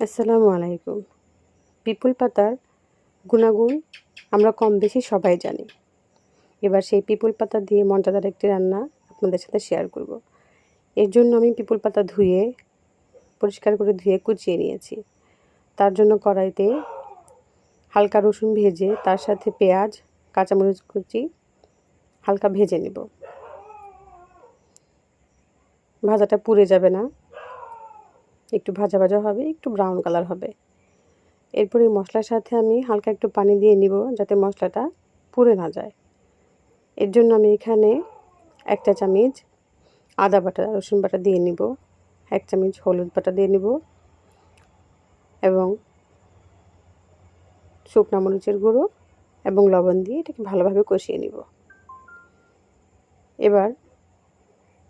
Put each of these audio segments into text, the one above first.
আসসালামু আলাইকুম। পিপুল পাতার গুণাগুণ আমরা কম বেশি সবাই জানি। এবার সেই পিপুল পাতা দিয়ে মজাদার একটি রান্না আপনাদের সাথে শেয়ার করব। এর জন্য আমি পিপুল পাতা ধুয়ে, পরিষ্কার করে ধুয়ে কুচিয়ে নিয়েছি। তার জন্য কড়াইতে হালকা রসুন ভেজে, তার সাথে পেঁয়াজ, কাঁচামরিচ কুচি হালকা ভেজে নেব। ভাজাটা পুড়ে যাবে না। একটু ভাজা ভাজা হবে, একটু ব্রাউন কালার হবে। এরপরে মশলার সাথে আমি হালকা একটু পানি দিয়ে নিব যাতে মশলাটা পুড়ে না যায়। এর জন্য আমি এখানে এক চা চামচ আদা বাটা, রসুন বাটা দিয়ে নিব, এক চামচ হলুদ বাটা দিয়ে নিব এবং শুকনা মরিচের গুঁড়ো এবং লবণ দিয়ে এটাকে ভালোভাবে কষিয়ে নিব। এবার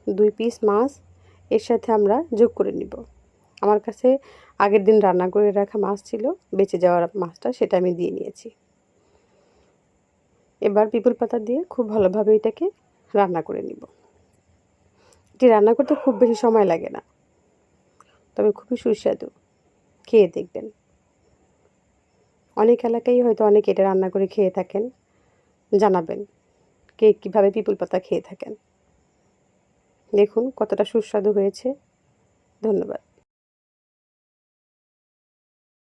দুই পিস মাছ এর সাথে আমরা যোগ করে নিব। আমার কাছে আগের দিন রান্না করে রাখা মাছ ছিল, বেঁচে যাওয়ার মাছটা সেটা আমি দিয়ে নিয়েছি। এবার পিপুল পাতা দিয়ে খুব ভালোভাবে এটাকে রান্না করে নিব। এটি রান্না করতে খুব বেশি সময় লাগে না, তবে খুবই সুস্বাদু, খেয়ে দেখবেন। অনেক এলাকায় হয়তো অনেকে এটা রান্না করে খেয়ে থাকেন, জানাবেন কে কীভাবে পিপুল পাতা খেয়ে থাকেন। দেখুন কতটা সুস্বাদু হয়েছে, ধন্যবাদ।